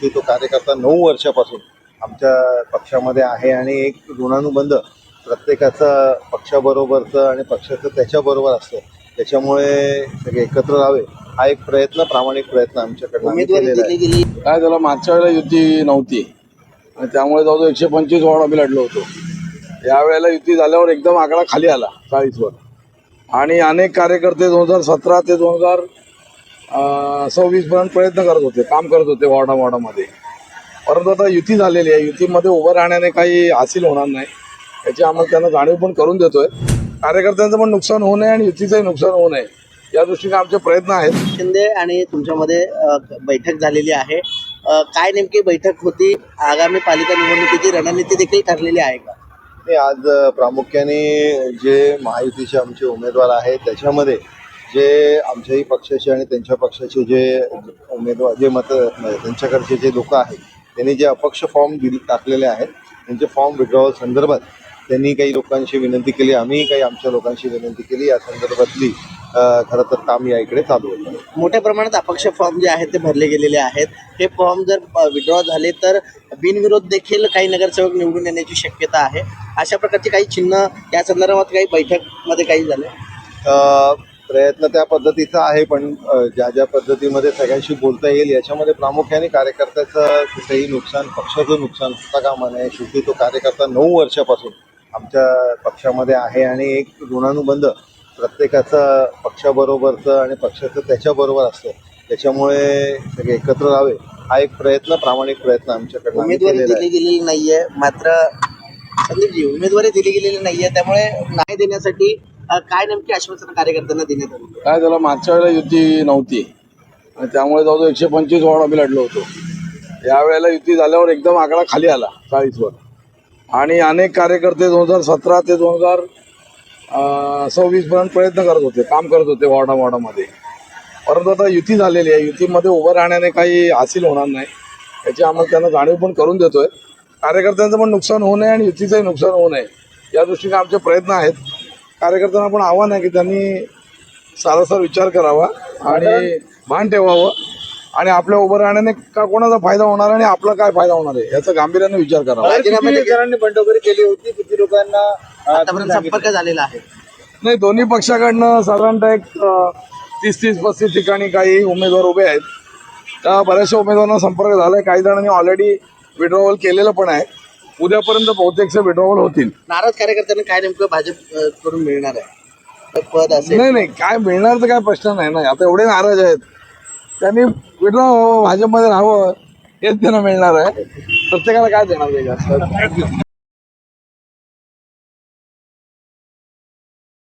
की तो कार्यकर्ता नऊ वर्षापासून आमच्या पक्षामध्ये आहे आणि एक ऋणानुबंध प्रत्येकाचं पक्षाबरोबरचं आणि पक्षाचं त्याच्याबरोबर असतं. त्याच्यामुळे सगळे एकत्र राहावे. हा एक प्रयत्न प्रामाणिक प्रयत्न आमच्याकडनं केलेला आहे. काय झालं मागच्या वेळेला युती नव्हती. आणि त्यामुळे जवळजवळ एकशे पंचवीस वॉर्ड आम्ही लढलो होतो. यावेळेला युती झाल्यावर एकदम आकडा खाली आला चाळीसवर. आणि अनेक कार्यकर्ते दोन हजार सतरा ते दोन हजार सव्वीस पर्यंत प्रयत्न करत होते काम करत होते वॉर्डा वॉर्डामध्ये. परंतु आता युती झालेली आहे युतीमध्ये उभं राहण्याने काही हासिल होणार नाही. याची आम्हाला त्यांना जाणीव पण करून देतोय. कार्यकर्त्यांचं पण नुकसान होऊ नये आणि युतीचंही नुकसान होऊ नये. या दृष्टीने आमचे प्रयत्न आहेत. शिंदे आणि तुमच्यामध्ये बैठक झालेली आहे. काय नेमकी बैठक होती? आगामी पालिका निवडणुकीची रणनीती देखील ठरलेली आहे का? हे आज प्रामुख्याने जे महायुतीचे आमचे उमेदवार आहेत त्याच्यामध्ये जे आमच्याही पक्षाचे आणि त्यांच्या पक्षाचे जे उमेदवार जे मत त्यांच्याकडचे जे लोक आहेत त्यांनी जे अपक्ष फॉर्म दिले टाकलेले आहेत त्यांचे फॉर्म विड्रॉवल संदर्भात त्यांनी काही लोकांशी विनंती केली आम्ही काही आमच्या लोकांशी विनंती केली या संदर्भातली खरं तर काम या इकडे चालू होतं. मोठ्या प्रमाणात अपक्ष फॉर्म जे आहेत ते भरले गेलेले आहेत. हे फॉर्म जर विड्रॉ झाले तर बिनविरोध देखील काही नगरसेवक निवडून येण्याची शक्यता आहे. अशा प्रकारची काही चिन्ह या संदर्भात काही बैठकमध्ये काही झाले? प्रयत्न त्या पद्धतीचा आहे पण ज्या ज्या पद्धतीमध्ये सगळ्यांशी बोलता येईल याच्यामध्ये प्रामुख्याने कार्यकर्त्याचं कुठेही नुकसान पक्षाचं नुकसान होता कामा नये. शेवटी तो कार्यकर्ता नऊ वर्षापासून आमच्या पक्षामध्ये आहे आणि एक ऋणानुबंध प्रत्येकाचं पक्षाबरोबरचं आणि पक्षाचं त्याच्याबरोबर असतं. त्याच्यामुळे सगळे एकत्र राहावे हा एक प्रयत्न प्रामाणिक प्रयत्न आमच्याकडनं आम्ही उमेदवारी दिली गेलेली नाहीये मात्र संदीपजी उमेदवारी दिली गेलेली नाहीये त्यामुळे नाही देण्यासाठी काय नेमकी आश्वासन कार्यकर्त्यांना देण्यात आली? काय झालं मागच्या वेळेला युती नव्हती. आणि त्यामुळे जवळजवळ एकशे पंचवीस वॉर्ड आम्ही लढलो होतो. यावेळेला युती झाल्यावर एकदम आकडा खाली आला चाळीसवर. आणि अनेक कार्यकर्ते दोन हजार सतरा ते दोन हजार सव्वीस पर्यंत प्रयत्न करत होते काम करत होते वॉर्डा वॉर्डामध्ये. परंतु आता युती झालेली आहे. युतीमध्ये उभं राहण्याने काही हासिल होणार नाही. याची आम्हाला त्यांना जाणीव पण करून देतोय. कार्यकर्त्यांचं पण नुकसान होऊ नये आणि युतीचंही नुकसान होऊ नये. या दृष्टीने आमचे प्रयत्न आहेत. कार्यकर्त्यांना पण आव्हान आहे की त्यांनी सारासार विचार करावा आणि भान ठेवावं. आणि आपल्या उभं राहण्याने का कोणाचा फायदा होणार आणि आपला काय फायदा होणार आहे याचा गांभीर्याने विचार करावा. बंडखोरी केली होती किती लोकांना आतापर्यंत संपर्क झालेला आहे. नाही दोन्ही पक्षाकडनं साधारणतः एक तीस तीस पस्तीस ठिकाणी काही उमेदवार उभे आहेत. त्या बऱ्याचशा उमेदवारांना संपर्क झालाय. काही जणांनी ऑलरेडी विड्रॉवल केलेलं पण आहे. उद्यापर्यंत बहुतेकचे विड्रॉवल होतील. नाराज कार्यकर्त्यांना काय नेमकं भाजप अ, कडून मिळणार आहे? पद असेल. नाही नाही काय मिळणार तर काय प्रश्न नाही ना. आता एवढे नाराज आहेत. त्यांनी विड्रॉ भाजपमध्ये राहावं. हेच त्यांना मिळणार आहे. प्रत्येकाला काय देणार ते जास्त?